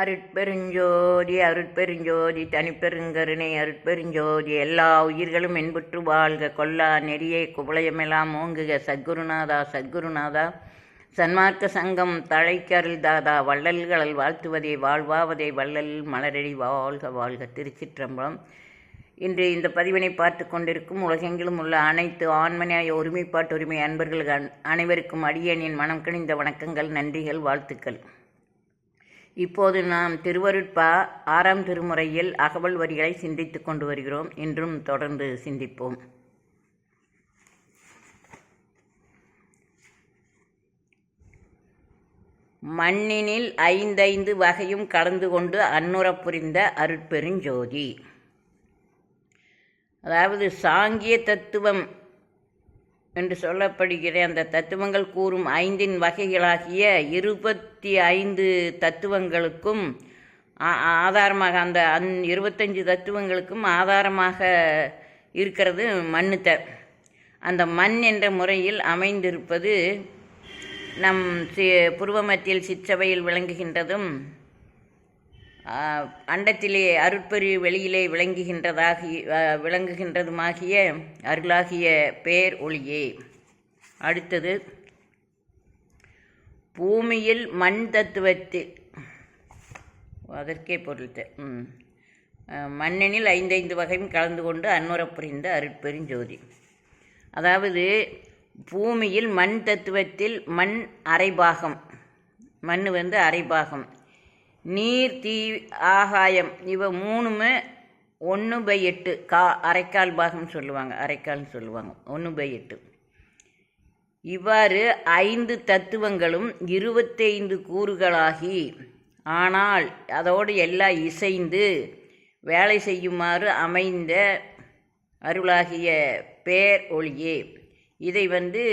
அருட்பெருஞ்சோதி அருட்பெருஞ்சோதி தனிப்பெருங்கருணை அருட்பெருஞ்சோதி எல்லா உயிர்களும் என்புற்று வாழ்க. கொல்லா நெறியே குவளையமெல்லாம் ஓங்குக. சத்குருநாதா சத்குருநாதா. சன்மார்க்க சங்கம் தழைக்கருள் தாதா. வள்ளல்களல் வாழ்த்துவதை வாழ்வாவதை வள்ளல் மலரடி வாழ்க வாழ்க. திருச்சிற்றம்பலம். இன்று இந்த பதிவினை பார்த்து கொண்டிருக்கும் உலகெங்கிலும் உள்ள அனைத்து ஆண்மனியாய ஒருமைப்பாட்டு உரிமை அன்பர்கள் அனைவருக்கும் அடியேனின் மனம் கணிந்த வணக்கங்கள் நன்றிகள் வாழ்த்துக்கள். இப்போது நாம் திருவருட்பா ஆறாம் திருமுறையில் அகவல் வரிகளை சிந்தித்துக் கொண்டு வருகிறோம். இன்றும் தொடர்ந்து சிந்திப்போம். மண்ணினில் ஐந்தைந்து வகையும் கலந்து கொண்டு அன்னுறப் புரிந்த அருட்பெருஞ்சோதி அதாவது சாங்கிய தத்துவம் என்று சொல்லப்படுகிற அந்த தத்துவங்கள் கூறும் ஐந்தின் வகைகளாகிய இருபத்தி ஐந்து தத்துவங்களுக்கும் ஆ- ஆதாரமாக அந்த அந் இருபத்தஞ்சு தத்துவங்களுக்கும் ஆதாரமாக இருக்கிறது மண்ணுத்த அந்த மண் என்ற முறையில் அமைந்திருப்பது நம் சி புருவமத்தியில் சிற்றவையில் விளங்குகின்றதும் அண்டத்திலே அருட்பெரு வெளியிலே விளங்குகின்றதாகி விளங்குகின்றதுமாகிய அருளாகிய பேர் ஒளியே. அடுத்தது பூமியில் மண் தத்துவத்தில் அதற்கே பொருள் மண்ணெனில் ஐந்தைந்து வகையும் கலந்து கொண்டு அன்னுறப் புரிந்த அருட்பெருஞ்சோதி அதாவது பூமியில் மண் தத்துவத்தில் மண் அரைபாகம் மண் வந்து அரைபாகம். நீர் தீ ஆகாயம் இவ மூணுமே ஒன்று பை எட்டு. கா அரைக்கால் பாகம் சொல்லுவாங்க. அரைக்கால்னு சொல்லுவாங்க. ஒன்று பை எட்டு. இவ்வாறு ஐந்து தத்துவங்களும் இருபத்தைந்து கூறுகளாகி ஆனால் அதோடு எல்லாம் இசைந்து வேலை செய்யுமாறு அமைந்த அருளாகிய பேர் ஒளியே. இதை வந்து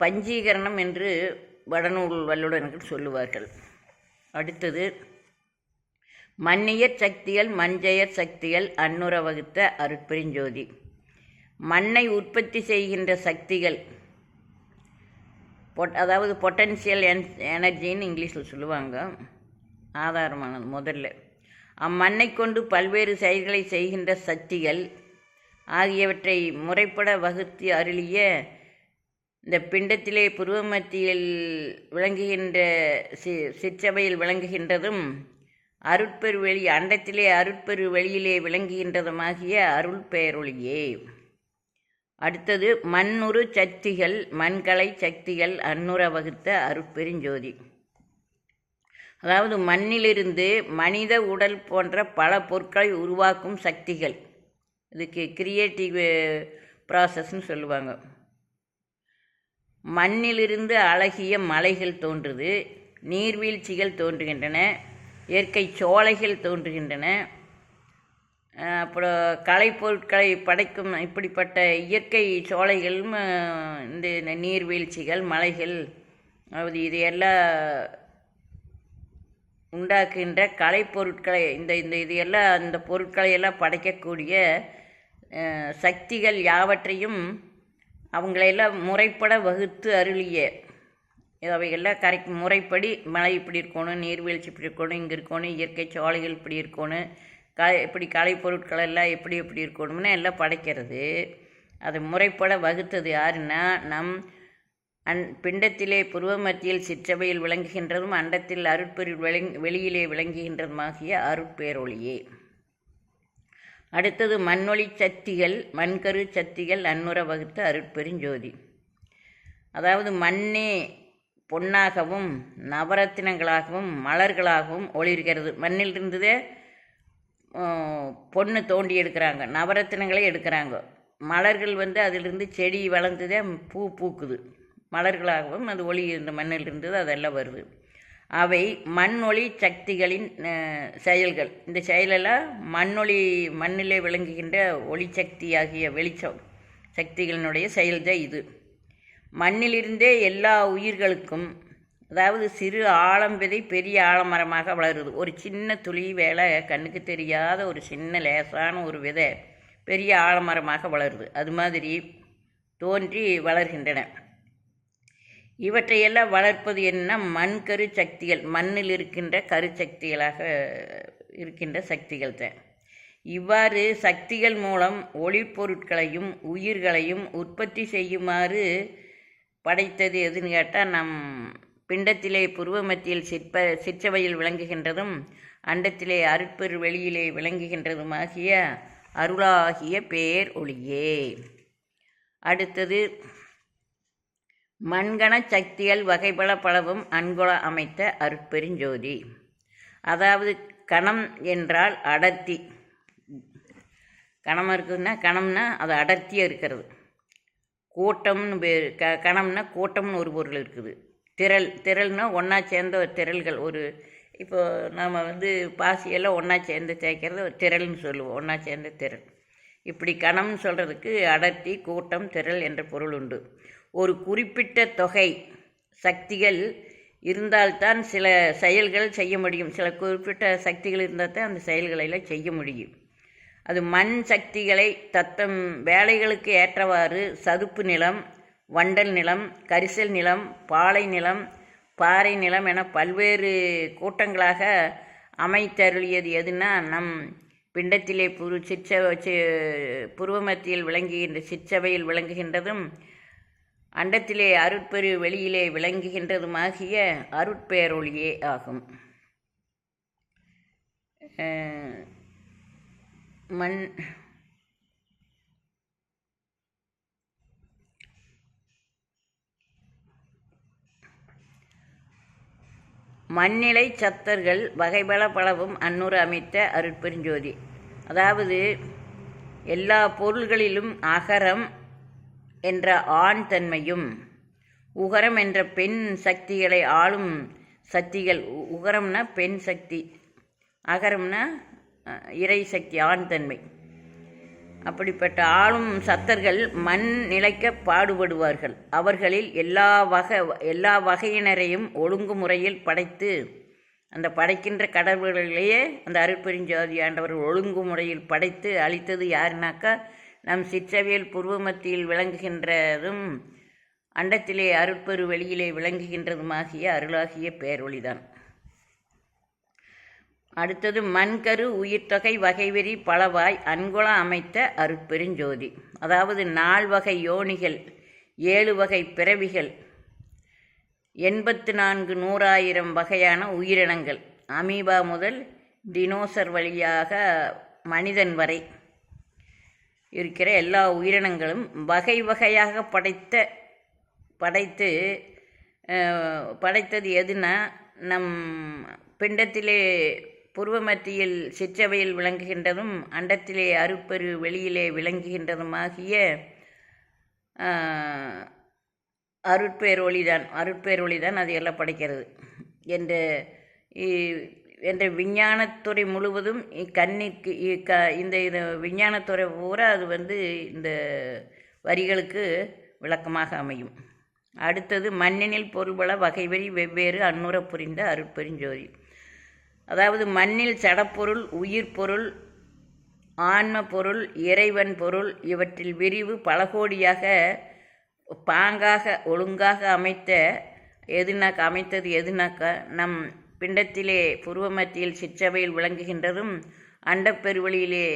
பஞ்சீகரணம் என்று வடநூல் வல்லுடர்கள் சொல்லுவார்கள். அடுத்தது மன்னியற் சக்திகள் மஞ்சையற் சக்திகள் அன்னுர வகுத்த அருட்பெருஞ்சோதி. மண்ணை உற்பத்தி செய்கின்ற சக்திகள் பொட் அதாவது பொட்டன்ஷியல் என் எனர்ஜின்னு இங்கிலீஷில் சொல்லுவாங்க ஆதாரமானது முதல்ல. அம்மண்ணை கொண்டு பல்வேறு செயல்களை செய்கின்ற சக்திகள் ஆகியவற்றை முறைப்பட வகுத்து அருளிய இந்த பிண்டத்திலே புருவமத்தியில் விளங்குகின்ற சி சிற்றவையில் விளங்குகின்றதும் அருட்பெரு வெளி அண்டத்திலே அருட்பெரு வெளியிலே விளங்குகின்றதுமாகிய அருள் பெயருளியே அடுத்தது மண்ணுரு சக்திகள் மண்கலை சக்திகள் அன்னுர வகுத்த அருட்பெருஞ்சோதி. அதாவது மண்ணிலிருந்து மனித உடல் போன்ற பல பொருட்களை உருவாக்கும் சக்திகள். இதுக்கு கிரியேட்டிவ் ப்ராசஸ்ன்னு சொல்லுவாங்க. மண்ணிலிருந்து அழகிய மலைகள் தோன்றுது நீர்வீழ்ச்சிகள் தோன்றுகின்றன இயற்கை சோலைகள் தோன்றுகின்றன. அப்புறம் கலைப்பொருட்களை படைக்கும் இப்படிப்பட்ட இயற்கை சோலைகளும் இந்த நீர்வீழ்ச்சிகள் மலைகள் அதாவது இதையெல்லாம் உண்டாக்குகின்ற கலைப்பொருட்களை இந்த இந்த இது எல்லாம் அந்த பொருட்களை எல்லாம் படைக்கக்கூடிய சக்திகள் யாவற்றையும் அவங்களையெல்லாம் முறைப்பட வகுத்து அருளிய. அவைகள்லாம் கரெக்ட் முறைப்படி மழை இப்படி இருக்கணும் நீர்வீழ்ச்சி இப்படி இருக்கணும் இங்கே இருக்கணும் இயற்கை சோலைகள் இப்படி இருக்கணும் க இப்படி கலைப்பொருட்கள் எல்லாம் எப்படி எப்படி இருக்கணும்னு எல்லாம் படைக்கிறது. அது முறைப்பட வகுத்தது யாருன்னா நம் அன் பிண்டத்திலே புருவ மத்தியில் சிற்றவையில் விளங்குகின்றதும் அண்டத்தில் அருட்பெரு விளங் வெளியிலே விளங்குகின்றதுமாகிய அருட்பேரொழியே. அடுத்தது மண்ணொளி சக்திகள் மண்கரு சக்திகள் அன்னுர வகுத்த அருட்பெருஞ்சோதி. அதாவது மண்ணே பொன்னாகவும் நவரத்தினங்களாகவும் மலர்களாகவும் ஒளிர்கிறது. மண்ணில் இருந்ததே பொண்ணு தோண்டி எடுக்கிறாங்க நவரத்தினங்களே எடுக்கிறாங்க. மலர்கள் வந்து அதிலிருந்து செடி வளர்ந்ததே பூ பூக்குது. மலர்களாகவும் அது ஒளி இந்த மண்ணில் இருந்தது அதெல்லாம் வருது. அவை மண்ணொளி சக்திகளின் செயல்கள். இந்த செயலெல்லாம் மண்ணொளி மண்ணிலே விளங்குகின்ற ஒளி சக்தி ஆகிய வெளிச்சம் சக்திகளினுடைய செயல்தான் இது. மண்ணிலிருந்தே எல்லா உயிர்களுக்கும் அதாவது சிறு ஆழம் விதை பெரிய ஆழமரமாக வளருது. ஒரு சின்ன துளி வேலை கண்ணுக்கு தெரியாத ஒரு சின்ன லேசான ஒரு விதை பெரிய ஆழமரமாக வளருது. அது மாதிரி தோன்றி வளர்கின்றன. இவற்றையெல்லாம் வளர்ப்பது என்ன மண் கரு சக்திகள் மண்ணில் இருக்கின்ற கருச்சக்திகளாக இருக்கின்ற சக்திகள் தான். இவ்வாறு சக்திகள் மூலம் ஒளிப்பொருட்களையும் உயிர்களையும் உற்பத்தி செய்யுமாறு படைத்தது எதுன்னு கேட்டால் நம் பிண்டத்திலே புருவ மத்தியில் சிற்ப சிற்றவையில் விளங்குகின்றதும் அண்டத்திலே அருட்பெரு வெளியிலே விளங்குகின்றதுமாகிய அருளாகிய பேர் ஒளியே அடுத்தது மண்கண சக்திகள் வகைபல பலவும் அன்குல அமைத்த அருட்பெருஞ்சோதி. அதாவது கணம் என்றால் அடர்த்தி. கணம் இருக்குதுன்னா கணம்னா அது அடர்த்தியாக இருக்கிறது. கூட்டம்னு பேர் க கணம்னா கூட்டம்னு ஒரு பொருள் இருக்குது. திரள் திரள்னா ஒன்றா சேர்ந்த ஒரு திரள்கள் ஒரு இப்போ நாம் வந்து பாசியெல்லாம் ஒன்றா சேர்ந்து தேய்க்கிறது ஒரு திரள்னு சொல்லுவோம் ஒன்றா சேர்ந்த திரள். இப்படி கணம்னு சொல்கிறதுக்கு அடர்த்தி கூட்டம் திரள் என்ற பொருள் உண்டு. ஒரு குறிப்பிட்ட தொகை சக்திகள் இருந்தால்தான் சில செயல்கள் செய்ய முடியும். சில குறிப்பிட்ட சக்திகள் இருந்தால் தான் அந்த செயல்களெல்லாம் செய்ய முடியும். அது மண் சக்திகளை தத்தம் வேலைகளுக்கு ஏற்றவாறு சதுப்பு நிலம் வண்டல் நிலம் கரிசல் நிலம் பாலை நிலம் பாறை நிலம் என பல்வேறு கூட்டங்களாக அமைத்தருளியது எதுனா நம் பிண்டத்திலே புரு சிற்ச புருவமத்தியில் விளங்குகின்ற சிற்றவையில் விளங்குகின்றதும் அண்டத்திலே அருட்பெரு வெளியிலே விளங்குகின்றதுமாகிய அருட்பேரொழியே ஆகும். மண் மண்ணிலை சத்தர்கள் வகைபல பலவும் அன்னுறு அமைத்த அருட்பெருஞ்சோதி. அதாவது எல்லா பொருள்களிலும் அகரம் என்ற ஆண் தன்மையும் உகரம் என்ற பெண் சக்திகளை ஆளும் சக்திகள் உ- உகரம்னா பெண் சக்தி அகரம்னா இறை சக்தி ஆண் தன்மை. அப்படிப்பட்ட ஆளும் சத்தர்கள் மண் நிலைக்க பாடுபடுவார்கள். அவர்களில் எல்லா வகை எல்லா வகையினரையும் ஒழுங்குமுறையில் படைத்து அந்த படைக்கின்ற கடவுள்களையே அந்த அருட்பெருஞ்சாதி ஆண்டவர் ஒழுங்குமுறையில் படைத்து அளித்தது யாருனாக்கா நம் சிற்றவியல் புருவமத்தியில் விளங்குகின்றதும் அண்டத்திலே அருட்பெரு வெளியிலே விளங்குகின்றதுமாகிய அருளாகிய பேரொளிதான். அடுத்தது மண்கரு உயிர்த்தொகை வகைவெறி பலவாய் அன்குல அமைத்த அருட்பெருஞ்சோதி. அதாவது நால் வகை யோனிகள் ஏழு வகை பிறவிகள் எண்பத்து நான்கு நூறாயிரம் வகையான உயிரினங்கள். அமீபா முதல் டினோசர் வழியாக மனிதன் வரை இருக்கிற எல்லா உயிரினங்களும் வகை வகையாக படைத்த படைத்து படைத்தது எதுனா நம் பிண்டத்திலே புருவமத்தியில் சிற்றவையில் விளங்குகின்றதும் அண்டத்திலே அருப்பெரு வெளியிலே விளங்குகின்றதுமாகிய ஆஹ், அருட்பேரொளிதான் அருட்பேரொளிதான் அது எல்லாம் படைக்கிறது. என்ற என்ற விஞ்ஞானத்துறை முழுவதும் கண்ணிற்கு இ- க இந்த இது விஞ்ஞானத்துறை பூரா அது வந்து இந்த வரிகளுக்கு விளக்கமாக அமையும். அடுத்தது மண்ணினில் பொருள்பல வகைவரி வெவ்வேறு அன்னுற புரிந்த அருட்பெருஞ்சோதி. அதாவது மண்ணில் சடப்பொருள் உயிர் பொருள் ஆன்ம பொருள் இறைவன் பொருள் இவற்றில் விரிவு பல கோடியாக பாங்காக ஒழுங்காக அமைத்த எதுனாக்க அமைத்தது எதுனாக்க நம் பிண்டத்திலே புருவமத்தியில் சிற்றவையில் விளங்குகின்றதும் அண்டப்பெருவெளியிலே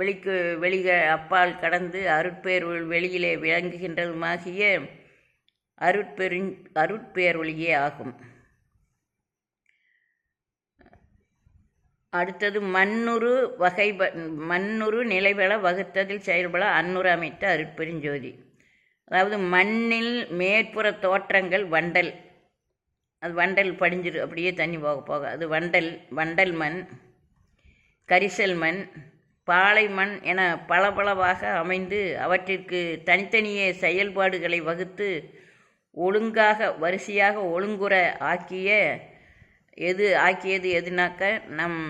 வெளிக்கு வெளிக அப்பால் கடந்து அருட்பேருள் வெளியிலே விளங்குகின்றதுமாகிய அருட்பெரு அருட்பேரொளியே ஆகும். அடுத்தது மண்ணுரு வகை மண்ணுரு நிலைவள வகுத்ததில் செயல்பட அன்னுறு அமைத்த அருட்பெருஞ்சோதி அதாவது மண்ணில் மேற்புற தோற்றங்கள் வண்டல். அது வண்டல் படிஞ்சிரு அப்படியே தண்ணி போக போக. அது வண்டல் வண்டல் மண் கரிசல் மண் பாலை மண் என பளபளவாக அமைந்து அவற்றிற்கு தனித்தனியே செயல்பாடுகளை வகுத்து ஒழுங்காக வரிசையாக ஒழுங்குற ஆக்கிய எது ஆக்கியது எதுனாக்க நம்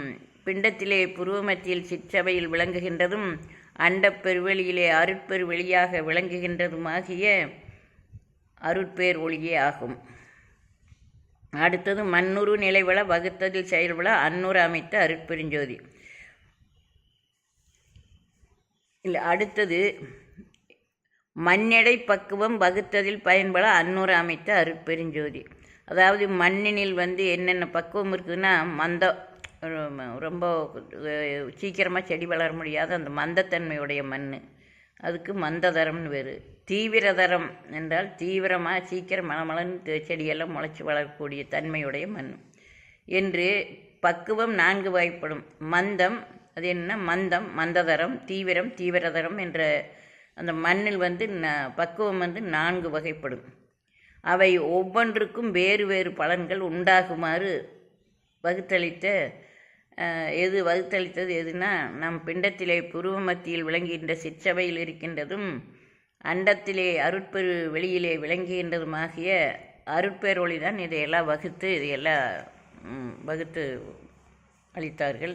பிண்டத்திலே புருவமத்தியில் சிற்றவையில் விளங்குகின்றதும் அண்டப்பெருவெளியிலே அருட்பெருவெளியாக விளங்குகின்றதுமாகிய அருட்பேர் ஒளியே ஆகும். அடுத்தது மண்ணுரு நிலைவள வகுத்ததில் செயல்பட அன்னுறு அமைத்த அருட்பெருஞ்சோதி. இல்லை அடுத்தது மண்ணெடை பக்குவம் வகுத்ததில் பயன்பட அன்னூறு அமைத்த அருட்பெருஞ்சோதி. அதாவது மண்ணினில் வந்து என்னென்ன பக்குவம் இருக்குதுன்னா மந்தம் ரொம்ப சீக்கிரமாக செடி வளர முடியாத அந்த மந்தத்தன்மையுடைய மண் அதுக்கு மந்ததரம்னு வேறு. தீவிரதரம் என்றால் தீவிரமாக சீக்கிரம் மலமலன்னு செடியெல்லாம் முளைச்சி வளரக்கூடிய தன்மையுடைய மண் என்று பக்குவம் நான்கு வகைப்படும். மந்தம் அது என்ன? மந்தம் மந்ததரம் தீவிரம் தீவிரதரம் என்ற அந்த மண்ணில் வந்து ந- பக்குவம் வந்து நான்கு வகைப்படும். அவை ஒவ்வொன்றுக்கும் வேறு வேறு பலன்கள் உண்டாகுமாறு வகுத்தளித்த எது வகுத்தளித்தது எதுனா நம் பிண்டத்திலே புருவ மத்தியில் விளங்குகின்ற சிற்றவையில் இருக்கின்றதும் அண்டத்திலே அருட்பெரு வெளியிலே விளங்குகின்றதுமாகிய அருட்பேரொளி தான் இதையெல்லாம் வகுத்து இதையெல்லாம் வகுத்து அளித்தார்கள்.